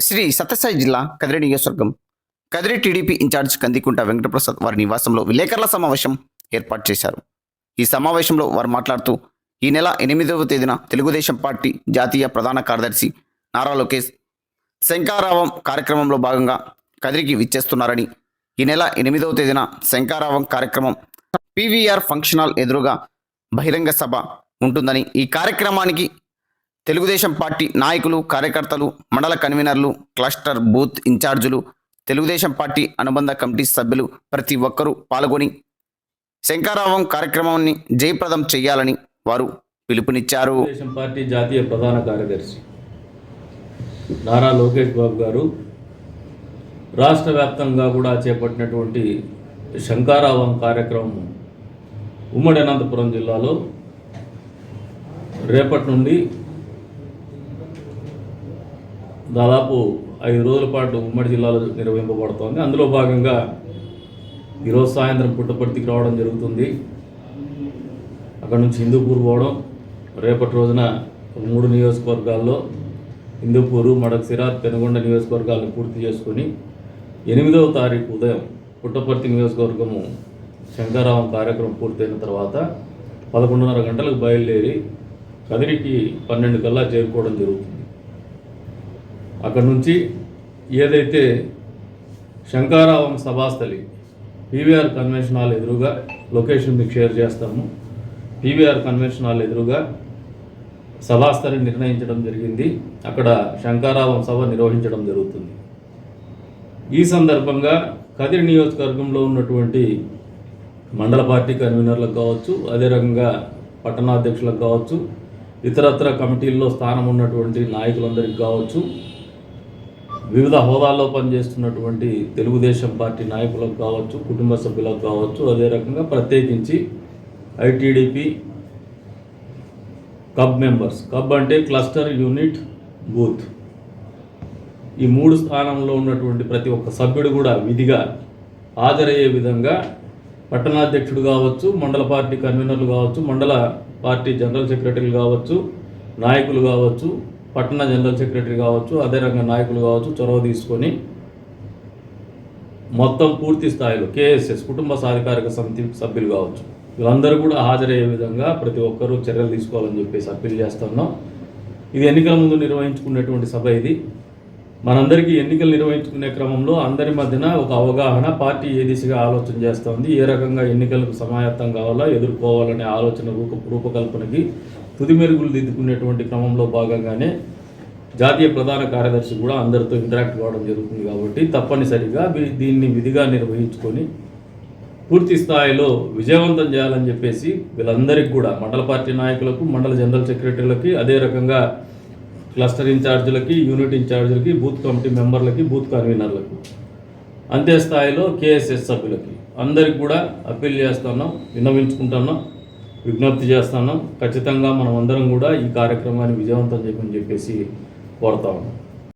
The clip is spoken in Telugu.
శ్రీ సత్యసాయి జిల్లా కదిరి నియోజకవర్గం కదిరి టీడీపీ ఇన్ఛార్జ్ కందికుంట వెంకటప్రసాద్ వారి నివాసంలో విలేకరుల సమావేశం ఏర్పాటు చేశారు. ఈ సమావేశంలో వారు మాట్లాడుతూ ఈ నెల ఎనిమిదవ తేదీన తెలుగుదేశం పార్టీ జాతీయ ప్రధాన కార్యదర్శి నారా లోకేష్ శంకారావం కార్యక్రమంలో భాగంగా కదిరికి విచ్చేస్తున్నారని ఈ నెల ఎనిమిదవ తేదీన శంకారావం కార్యక్రమం పీవీఆర్ ఫంక్షన్ హాల్ ఎదురుగా బహిరంగ సభ ఉంటుందని ఈ కార్యక్రమానికి తెలుగుదేశం పార్టీ నాయకులు కార్యకర్తలు మండల కన్వీనర్లు క్లస్టర్ బూత్ ఇన్ఛార్జీలు తెలుగుదేశం పార్టీ అనుబంధ కమిటీ సభ్యులు ప్రతి ఒక్కరూ పాల్గొని శంకారావం కార్యక్రమాన్ని జయప్రదం చేయాలని వారు పిలుపునిచ్చారు. తెలుగుదేశం పార్టీ జాతీయ ప్రధాన కార్యదర్శి నారా లోకేష్ బాబు గారు రాష్ట్ర వ్యాప్తంగా కూడా చేపట్టినటువంటి శంకారావం కార్యక్రమం ఉమ్మడి అనంతపురం జిల్లాలో రేపటి నుండి దాదాపు ఐదు రోజుల పాటు ఉమ్మడి జిల్లాలో నిర్వహింపబడుతోంది. అందులో భాగంగా ఈరోజు సాయంత్రం పుట్టపర్తికి రావడం జరుగుతుంది. అక్కడ నుంచి హిందూపూర్ పోవడం రేపటి రోజున మూడు నియోజకవర్గాల్లో హిందూపూరు మడకసిర పెనుగొండ నియోజకవర్గాలను పూర్తి చేసుకుని ఎనిమిదవ తారీఖు ఉదయం పుట్టపర్తి నియోజకవర్గము శంకరావం కార్యక్రమం పూర్తయిన తర్వాత పదకొండున్నర గంటలకు బయలుదేరి కదిరికి పన్నెండు కల్లా చేరుకోవడం జరుగుతుంది. అక్కడ నుంచి ఏదైతే శంకారావం సభాస్థలి పీవీఆర్ కన్వెన్షన్ హాల్ ఎదురుగా లొకేషన్ మీకు షేర్ చేస్తాము. పీవీఆర్ కన్వెన్షన్ హాల్ ఎదురుగా సభాస్థలి నిర్ణయించడం జరిగింది. అక్కడ శంకారావం సభ నిర్వహించడం జరుగుతుంది. ఈ సందర్భంగా కదిరి నియోజకవర్గంలో ఉన్నటువంటి మండల పార్టీ కన్వీనర్లకు కావచ్చు అదే రకంగా పట్టణాధ్యక్షులకు కావచ్చు ఇతరత్ర కమిటీల్లో స్థానం ఉన్నటువంటి నాయకులందరికీ కావచ్చు వివిధ హోదాల్లో పనిచేస్తున్నటువంటి తెలుగుదేశం పార్టీ నాయకులకు కావచ్చు కుటుంబ సభ్యులకు కావచ్చు అదే రకంగా ప్రత్యేకించి ఐటీడీపీ కబ్ మెంబర్స్. కబ్ అంటే క్లస్టర్ యూనిట్ బూత్. ఈ మూడు స్థానంలో ఉన్నటువంటి ప్రతి ఒక్క సభ్యుడు కూడా విధిగా హాజరయ్యే విధంగా పట్టణాధ్యక్షుడు కావచ్చు మండల పార్టీ కన్వీనర్లు కావచ్చు మండల పార్టీ జనరల్ సెక్రటరీలు కావచ్చు నాయకులు కావచ్చు పట్టణ జనరల్ సెక్రటరీ కావచ్చు అదే రంగ నాయకులు కావచ్చు చొరవ తీసుకొని మొత్తం పూర్తి స్థాయిలో కేఎస్ఎస్ కుటుంబ సాధికారిక సమితి సభ్యులు కావచ్చు. వీళ్ళందరూ కూడా హాజరయ్యే విధంగా ప్రతి ఒక్కరూ చర్యలు తీసుకోవాలని చెప్పేసి అప్పీల్ చేస్తున్నాం ఇది ఎన్నికల ముందు నిర్వహించుకునేటువంటి సభ ఇది. మనందరికీ ఎన్నికలు నిర్వహించుకునే క్రమంలో అందరి మధ్యన ఒక అవగాహన పార్టీ ఏ దిశగా ఆలోచన చేస్తోంది ఏ రకంగా ఎన్నికలకు సమాయత్తం కావాలా ఎదుర్కోవాలనే ఆలోచన రూప రూపకల్పనకి తుది మెరుగులు దిద్దుకునేటువంటి క్రమంలో భాగంగానే జాతీయ ప్రధాన కార్యదర్శి కూడా అందరితో ఇంటరాక్ట్ కావడం జరుగుతుంది కాబట్టి తప్పనిసరిగా దీన్ని విధిగా నిర్వహించుకొని పూర్తి స్థాయిలో విజయవంతం చేయాలని చెప్పేసి వీళ్ళందరికీ కూడా మండల పార్టీ నాయకులకు మండల జనరల్ సెక్రటరీలకి అదే రకంగా క్లస్టర్ ఇన్ఛార్జీలకి యూనిట్ ఇన్ఛార్జీలకి బూత్ కమిటీ మెంబర్లకి బూత్ కన్వీనర్లకు అంతే స్థాయిలో కేఎస్ఎస్ సభ్యులకి అందరికి కూడా అప్పీల్ చేస్తున్నాం విన్నవించుకుంటున్నాం. విజ్ఞప్తి చేస్తున్నాం. ఖచ్చితంగా మనం అందరం కూడా ఈ కార్యక్రమాన్ని విజయవంతం చేయమని చెప్పేసి కోరుతా ఉన్నాం.